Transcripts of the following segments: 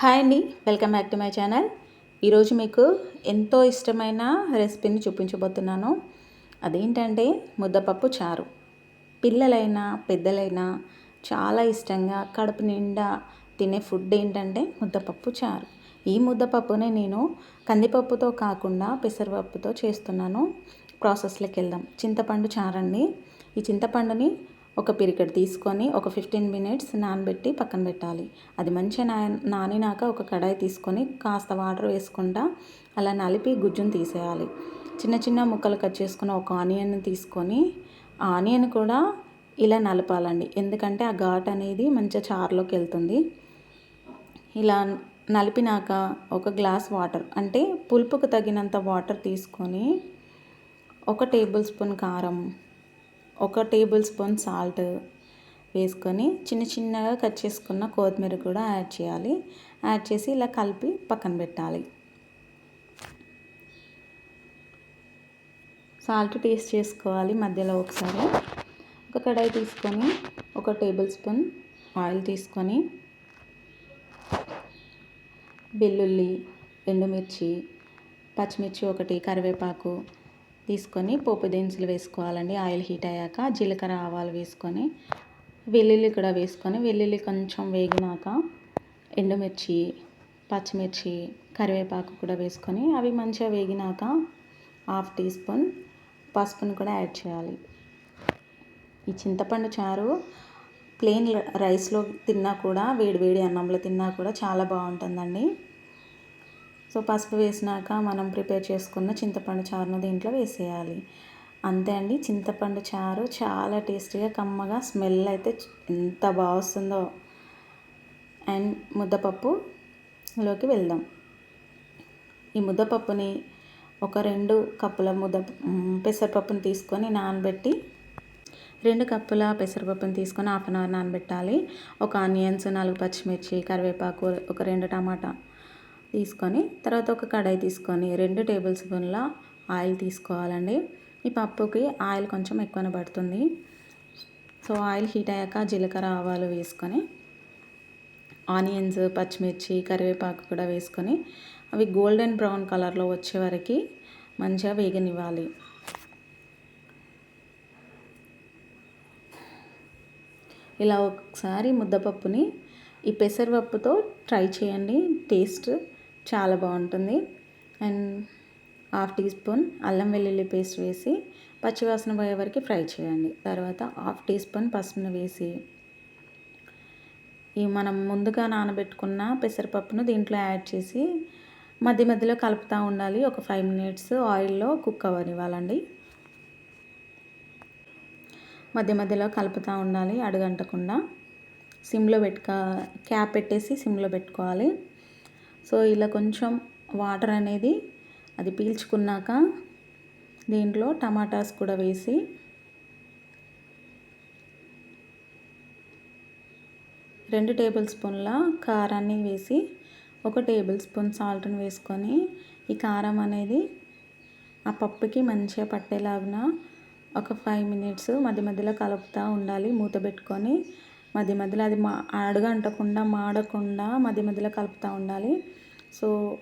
Hi అండి welcome back to my channel. ఈరోజు మీకు ఎంతో ఇష్టమైన రెసిపీని చూపించబోతున్నాను. అదేంటంటే ముద్దపప్పు చారు. పిల్లలైనా పెద్దలైనా చాలా ఇష్టంగా కడుపు నిండా తినే ఫుడ్ ఏంటంటే ముద్దపప్పు చారు. ఈ ముద్దపప్పునే నేను కందిపప్పుతో కాకుండా పెసరపప్పుతో చేస్తున్నాను. ప్రాసెస్లోకి వెళ్దాం. చింతపండు చారండి. ఈ చింతపండుని ఒక పిరికెడ్ తీసుకొని ఒక ఫిఫ్టీన్ మినిట్స్ నానబెట్టి పక్కన పెట్టాలి. అది మంచిగా నా నానినాక ఒక కడాయి తీసుకొని కాస్త వాటర్ వేసుకుంటా అలా నలిపి గుజ్జును తీసేయాలి. చిన్న చిన్న ముక్కలు కట్ చేసుకున్న ఒక ఆనియన్ తీసుకొని ఆ ఆనియన్ కూడా ఇలా నలపాలండి. ఎందుకంటే ఆ ఘాట్ అనేది మంచిగా చారులోకి వెళ్తుంది. ఇలా నలిపినాక ఒక గ్లాస్ వాటర్ అంటే పులుపుకు తగినంత వాటర్ తీసుకొని ఒక టేబుల్ స్పూన్ కారం ఒక టేబుల్ స్పూన్ సాల్ట్ వేసుకొని చిన్న చిన్నగా కట్ చేసుకున్న కొత్తిమీర కూడా యాడ్ చేయాలి. యాడ్ చేసి ఇలా కలిపి పక్కన పెట్టాలి. సాల్ట్ టేస్ట్ చేసుకోవాలి మధ్యలో ఒకసారి. ఒక కడాయి తీసుకొని ఒక టేబుల్ స్పూన్ ఆయిల్ తీసుకొని వెల్లుల్లి ఎండుమిర్చి పచ్చిమిర్చి ఒకటి కరివేపాకు తీసుకొని పోపు దినుసులు వేసుకోవాలండి. ఆయిల్ హీట్ అయ్యాక జీలకర్ర ఆవాలు వేసుకొని వెల్లుల్లి కూడా వేసుకొని వెల్లుల్లి కొంచెం వేగినాక ఎండుమిర్చి పచ్చిమిర్చి కరివేపాకు కూడా వేసుకొని అవి మంచిగా వేగినాక హాఫ్ టీ స్పూన్ పసుపును కూడా యాడ్ చేయాలి. ఈ చింతపండు చారు ప్లెయిన్ రైస్లో తిన్నా కూడా వేడి వేడి అన్నంలో తిన్నా కూడా చాలా బాగుంటుందండి. సో పసుపు వేసినాక మనం ప్రిపేర్ చేసుకున్న చింతపండు చారును దీంట్లో వేసేయాలి. అంతే అండి. చింతపండు చారు చాలా టేస్టీగా కమ్మగా స్మెల్ అయితే ఎంత బాగా వస్తుందో అండ్ ముద్దపప్పులోకి వెళ్దాం. ఈ ముద్దపప్పుని ఒక రెండు కప్పుల ముద్ద పెసరపప్పుని తీసుకొని నానబెట్టి రెండు కప్పుల పెసరపప్పుని తీసుకొని హాఫ్ అన్ అవర్ నానబెట్టాలి. ఒక ఆనియన్స్ నాలుగు పచ్చిమిర్చి కరివేపాకు ఒక రెండు టమాటా తీసుకొని తర్వాత ఒక కడాయి తీసుకొని రెండు టేబుల్ స్పూన్ల ఆయిల్ తీసుకోవాలండి. ఈ పప్పుకి ఆయిల్ కొంచెం ఎక్కువనే పడుతుంది. సో ఆయిల్ హీట్ అయ్యాక జీలకర్ర ఆవాలు వేసుకొని ఆనియన్స్ పచ్చిమిర్చి కరివేపాకు కూడా వేసుకొని అవి గోల్డెన్ బ్రౌన్ కలర్లో వచ్చే వరకు మంచిగా వేగనివ్వాలి. ఇలా ఒకసారి ముద్దపప్పుని ఈ పెసరపప్పుతో ట్రై చేయండి. టేస్ట్ చాలా బాగుంటుంది. అండ్ హాఫ్ టీ స్పూన్ అల్లం వెల్లుల్లి పేస్ట్ వేసి పచ్చివాసన పోయే వరకు ఫ్రై చేయండి. తర్వాత హాఫ్ టీ స్పూన్ పసుపును వేసి ఈ మనం ముందుగా నానబెట్టుకున్న పెసరపప్పును దీంట్లో యాడ్ చేసి మధ్య మధ్యలో కలుపుతూ ఉండాలి. ఒక ఫైవ్ మినిట్స్ ఆయిల్లో కుక్ అవ్వనివ్వాలండి. మధ్య మధ్యలో కలుపుతూ ఉండాలి అడుగంటకుండా. సిమ్లో పెట్టుక క్యాప్ పెట్టేసి సిమ్లో పెట్టుకోవాలి. సో ఇలా కొంచెం వాటర్ అనేది అది పీల్చుకున్నాక దీంట్లో టమాటాస్ కూడా వేసి రెండు టేబుల్ స్పూన్ల కారాన్ని వేసి ఒక టేబుల్ స్పూన్ సాల్ట్ని వేసుకొని ఈ కారం అనేది ఆ పప్పుకి మంచిగా పట్టేలాగా ఒక ఫైవ్ మినిట్స్ మధ్య మధ్యలో కలుపుతూ ఉండాలి. మూత పెట్టుకొని మధ్య మధ్యలో అది మా అడుగంటకుండా మాడకుండా మధ్య మధ్యలో కలుపుతూ ఉండాలి. సో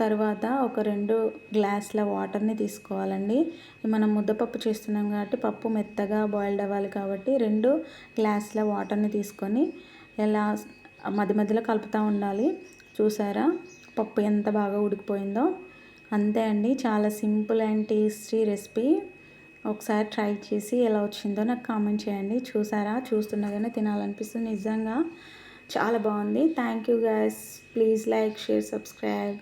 తర్వాత ఒక రెండు గ్లాసుల వాటర్ని తీసుకోవాలండి. మనం ముద్దపప్పు చేస్తున్నాం కాబట్టి పప్పు మెత్తగా బాయిల్డ్ అవ్వాలి కాబట్టి రెండు గ్లాసుల వాటర్ని తీసుకొని ఎలా మధ్య మధ్యలో కలుపుతూ ఉండాలి. చూసారా? పప్పు ఎంత బాగా ఉడికిపోయిందో. అంతే అండి. చాలా సింపుల్ అండ్ టేస్టీ రెసిపీ. ఒకసారి ట్రై చేసి ఎలా వచ్చిందో నాకు కామెంట్ చేయండి. చూసారా? చూస్తుండగానే తినాలనిపిస్తుంది. నిజంగా చాలా బాగుంది. Thank you guys please like share subscribe